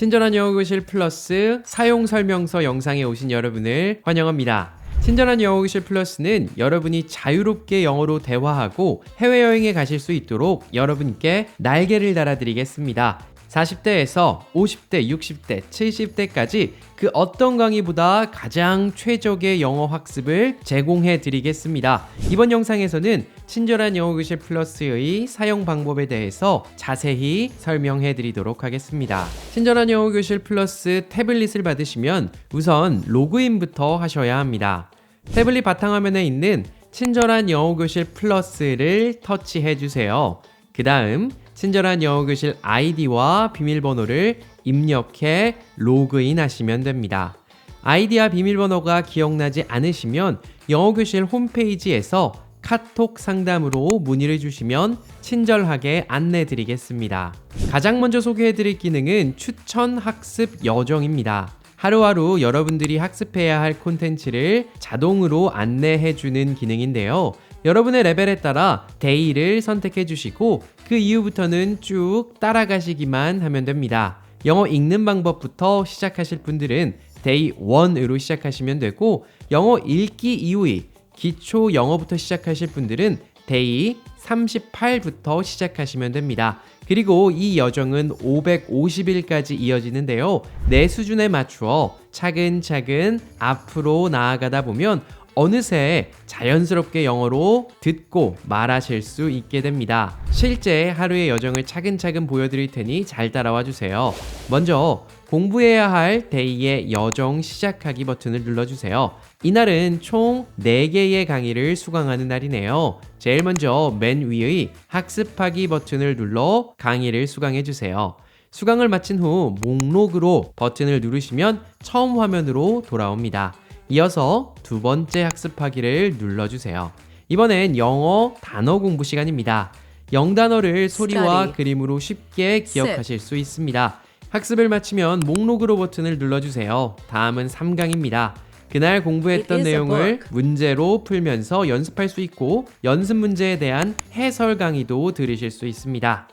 친절한 영어교실 플러스 사용 설명서 영상에 오신 여러분을 환영합니다. 친절한 영어교실 플러스는 여러분이 자유롭게 영어로 대화하고 해외여행에 가실 수 있도록 여러분께 날개를 달아드리겠습니다. 40대에서 50대, 60대, 70대까지 그 어떤 강의보다 가장 최적의 영어 학습을 제공해 드리겠습니다. 이번 영상에서는 친절한 영어 교실 플러스의 사용 방법에 대해서 자세히 설명해 드리도록 하겠습니다. 친절한 영어 교실 플러스 태블릿을 받으시면 우선 로그인부터 하셔야 합니다. 태블릿 바탕화면에 있는 친절한 영어 교실 플러스를 터치해 주세요. 그 다음 친절한 영어 교실 아이디와 비밀번호를 입력해 로그인 하시면 됩니다. 아이디와 비밀번호가 기억나지 않으시면 영어 교실 홈페이지에서 카톡 상담으로 문의를 주시면 친절하게 안내 드리겠습니다. 가장 먼저 소개해 드릴 기능은 추천 학습 여정입니다. 하루하루 여러분들이 학습해야 할 콘텐츠를 자동으로 안내해 주는 기능인데요. 여러분의 레벨에 따라 데이를 선택해 주시고 그 이후부터는 쭉 따라가시기만 하면 됩니다. 영어 읽는 방법부터 시작하실 분들은 데이 1으로 시작하시면 되고 영어 읽기 이후의 기초 영어부터 시작하실 분들은 데이 38부터 시작하시면 됩니다. 그리고 이 여정은 550일까지 이어지는데요. 내 수준에 맞추어 차근차근 앞으로 나아가다 보면 어느새 자연스럽게 영어로 듣고 말하실 수 있게 됩니다. 실제 하루의 여정을 차근차근 보여드릴 테니 잘 따라와 주세요. 먼저 공부해야 할 데이의 여정 시작하기 버튼을 눌러주세요. 이날은 총 4개의 강의를 수강하는 날이네요. 제일 먼저 맨 위의 학습하기 버튼을 눌러 강의를 수강해주세요. 수강을 마친 후 목록으로 버튼을 누르시면 처음 화면으로 돌아옵니다. 이어서 두 번째 학습하기를 눌러주세요. 이번엔 영어 단어 공부 시간입니다. 영단어를 소리와 Study. 그림으로 쉽게 기억하실 수 있습니다. 학습을 마치면 목록으로 버튼을 눌러주세요. 다음은 3강입니다. 그날 공부했던 내용을. 문제로 풀면서 연습할 수 있고 연습 문제에 대한 해설 강의도 들으실 수 있습니다.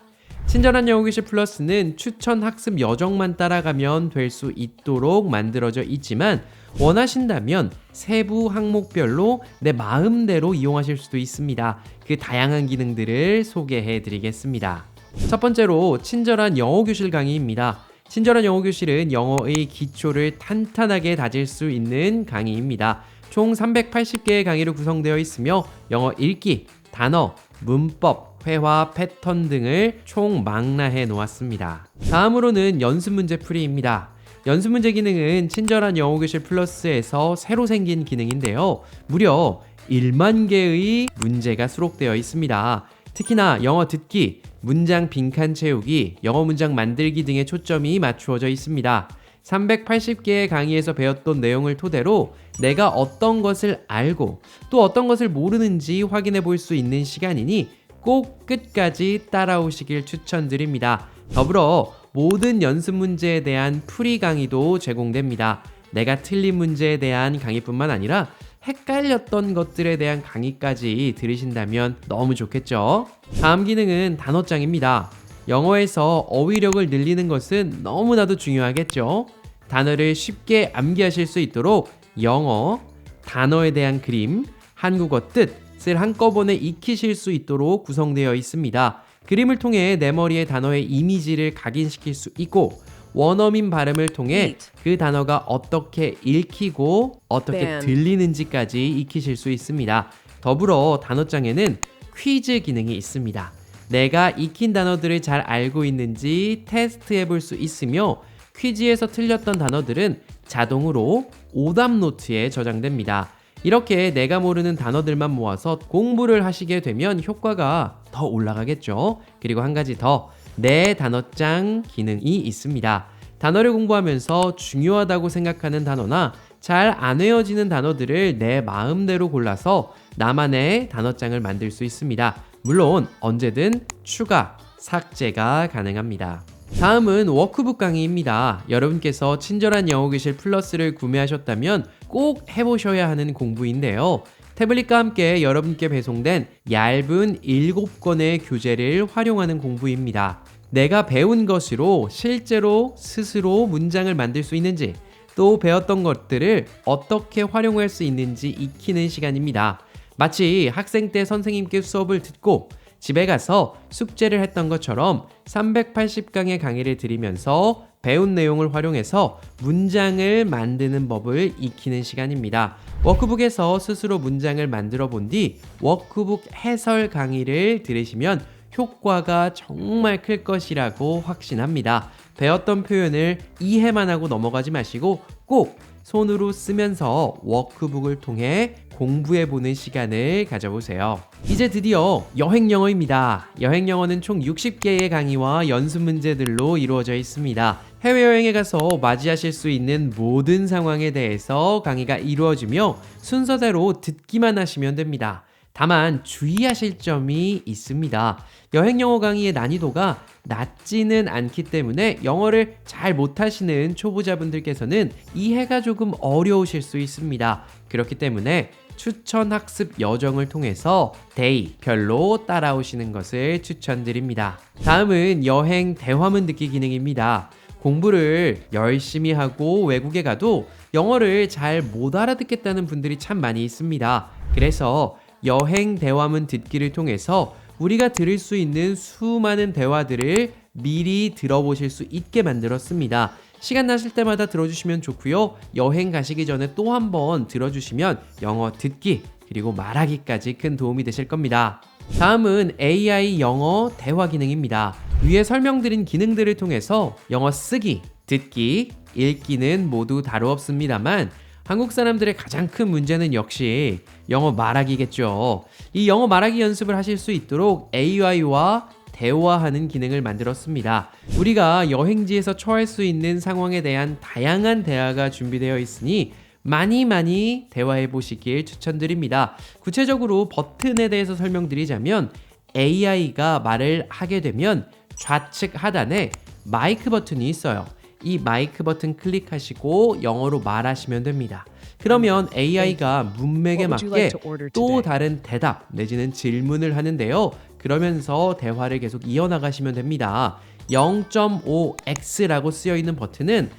친절한 영어 교실 플러스는 추천 학습 여정만 따라가면 될 수 있도록 만들어져 있지만 원하신다면 세부 항목별로 내 마음대로 이용하실 수도 있습니다. 그 다양한 기능들을 소개해 드리겠습니다. 첫 번째로 친절한 영어 교실 강의입니다. 친절한 영어 교실은 영어의 기초를 탄탄하게 다질 수 있는 강의입니다. 총 380개의 강의로 구성되어 있으며 영어 읽기, 단어, 문법, 회화, 패턴 등을 총 망라해 놓았습니다. 다음으로는 연습 문제 풀이입니다. 연습 문제 기능은 친절한 영어 교실 플러스에서 새로 생긴 기능인데요. 무려 1만 개의 문제가 수록되어 있습니다. 특히나 영어 듣기, 문장 빈칸 채우기, 영어 문장 만들기 등의 초점이 맞추어져 있습니다. 380개의 강의에서 배웠던 내용을 토대로 내가 어떤 것을 알고 또 어떤 것을 모르는지 확인해 볼 수 있는 시간이니 꼭 끝까지 따라오시길 추천드립니다. 더불어 모든 연습 문제에 대한 풀이 강의도 제공됩니다. 내가 틀린 문제에 대한 강의뿐만 아니라 헷갈렸던 것들에 대한 강의까지 들으신다면 너무 좋겠죠? 다음 기능은 단어장입니다. 영어에서 어휘력을 늘리는 것은 너무나도 중요하겠죠? 단어를 쉽게 암기하실 수 있도록 영어, 단어에 대한 그림, 한국어 뜻 을 한꺼번에 익히실 수 있도록 구성되어 있습니다. 그림을 통해 내 머리에 단어의 이미지를 각인시킬 수 있고 원어민 발음을 통해. 그 단어가 어떻게 읽히고 어떻게. 들리는지까지 익히실 수 있습니다. 더불어 단어장에는 퀴즈 기능이 있습니다. 내가 익힌 단어들을 잘 알고 있는지 테스트해 볼 수 있으며 퀴즈에서 틀렸던 단어들은 자동으로 오답 노트에 저장됩니다. 이렇게 내가 모르는 단어들만 모아서 공부를 하시게 되면 효과가 더 올라가겠죠. 그리고 한 가지 더, 내 단어장 기능이 있습니다. 단어를 공부하면서 중요하다고 생각하는 단어나 잘 안 외워지는 단어들을 내 마음대로 골라서 나만의 단어장을 만들 수 있습니다. 물론 언제든 추가, 삭제가 가능합니다. 다음은 워크북 강의입니다. 여러분께서 친절한 영어 교실 플러스를 구매하셨다면 꼭 해보셔야 하는 공부인데요. 태블릿과 함께 여러분께 배송된 얇은 7권의 교재를 활용하는 공부입니다. 내가 배운 것으로 실제로 스스로 문장을 만들 수 있는지 또 배웠던 것들을 어떻게 활용할 수 있는지 익히는 시간입니다. 마치 학생 때 선생님께 수업을 듣고 집에 가서 숙제를 했던 것처럼 380강의 강의를 들으면서 배운 내용을 활용해서 문장을 만드는 법을 익히는 시간입니다. 워크북에서 스스로 문장을 만들어 본 뒤 워크북 해설 강의를 들으시면 효과가 정말 클 것이라고 확신합니다. 배웠던 표현을 이해만 하고 넘어가지 마시고 꼭 손으로 쓰면서 워크북을 통해 공부해 보는 시간을 가져보세요. 이제 드디어 여행 영어입니다. 여행 영어는 총 60개의 강의와 연습 문제들로 이루어져 있습니다. 해외여행에 가서 맞이하실 수 있는 모든 상황에 대해서 강의가 이루어지며 순서대로 듣기만 하시면 됩니다. 다만 주의하실 점이 있습니다. 여행 영어 강의의 난이도가 낮지는 않기 때문에 영어를 잘 못하시는 초보자분들께서는 이해가 조금 어려우실 수 있습니다. 그렇기 때문에 추천 학습 여정을 통해서 데이 별로 따라오시는 것을 추천드립니다. 다음은 여행 대화문 듣기 기능입니다. 공부를 열심히 하고 외국에 가도 영어를 잘 못 알아듣겠다는 분들이 참 많이 있습니다. 그래서 여행 대화문 듣기를 통해서 우리가 들을 수 있는 수많은 대화들을 미리 들어보실 수 있게 만들었습니다. 시간 나실 때마다 들어주시면 좋고요. 여행 가시기 전에 또 한 번 들어주시면 영어 듣기 그리고 말하기까지 큰 도움이 되실 겁니다. 다음은 AI 영어 대화 기능입니다. 위에 설명드린 기능들을 통해서 영어 쓰기, 듣기, 읽기는 모두 다루었습니다만 한국 사람들의 가장 큰 문제는 역시 영어 말하기겠죠. 이 영어 말하기 연습을 하실 수 있도록 AI와 대화하는 기능을 만들었습니다. 우리가 여행지에서 처할 수 있는 상황에 대한 다양한 대화가 준비되어 있으니 많이 많이 대화해 보시길 추천드립니다. 구체적으로 버튼에 대해서 설명드리자면 AI가 말을 하게 되면 좌측 하단에 마이크 버튼이 있어요. 이 마이크 버튼 클릭하시고 영어로 말하시면 됩니다. 그러면 AI가 문맥에 What would you 맞게 또? 다른 대답 내지는 질문을 하는데요. 그러면서 대화를 계속 이어나가시면 됩니다. 0.5x라고 쓰여 있는 버튼은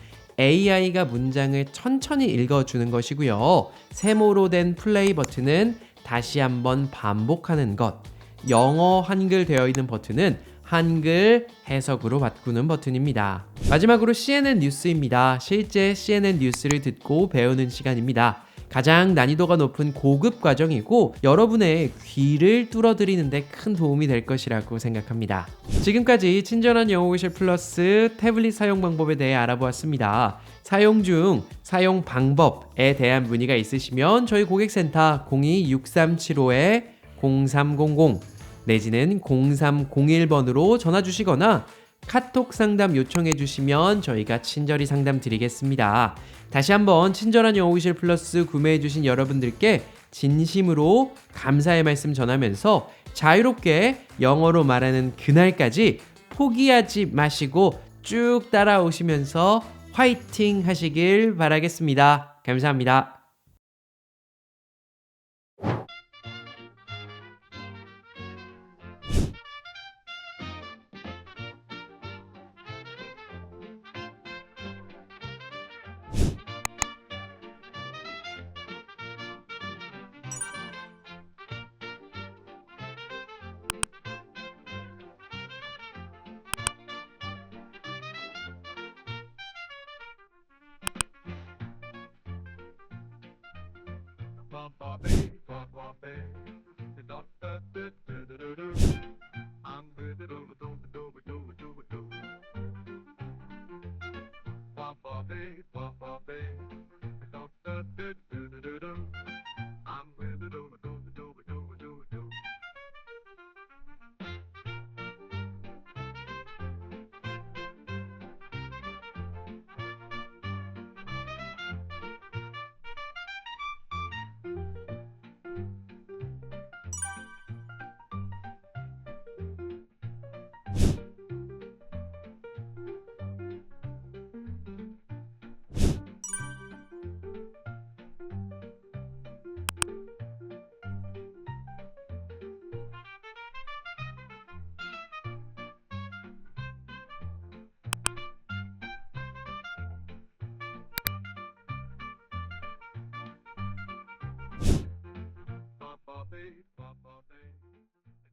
AI가 문장을 천천히 읽어주는 것이고요. 세모로 된 플레이 버튼은 다시 한번 반복하는 것. 영어 한글 되어 있는 버튼은 한글 해석으로 바꾸는 버튼입니다. 마지막으로 CNN 뉴스입니다. 실제 CNN 뉴스를 듣고 배우는 시간입니다. 가장 난이도가 높은 고급 과정이고 여러분의 귀를 뚫어드리는데 큰 도움이 될 것이라고 생각합니다. 지금까지 친절한 영어교실 플러스 태블릿 사용 방법에 대해 알아보았습니다. 사용 중 사용 방법에 대한 문의가 있으시면 저희 고객센터 026375-0300 내지는 0301번으로 전화 주시거나 카톡 상담 요청해 주시면 저희가 친절히 상담 드리겠습니다. 다시 한번 친절한 영어기실 플러스 구매해 주신 여러분들께 진심으로 감사의 말씀 전하면서 자유롭게 영어로 말하는 그날까지 포기하지 마시고 쭉 따라오시면서 화이팅 하시길 바라겠습니다. 감사합니다.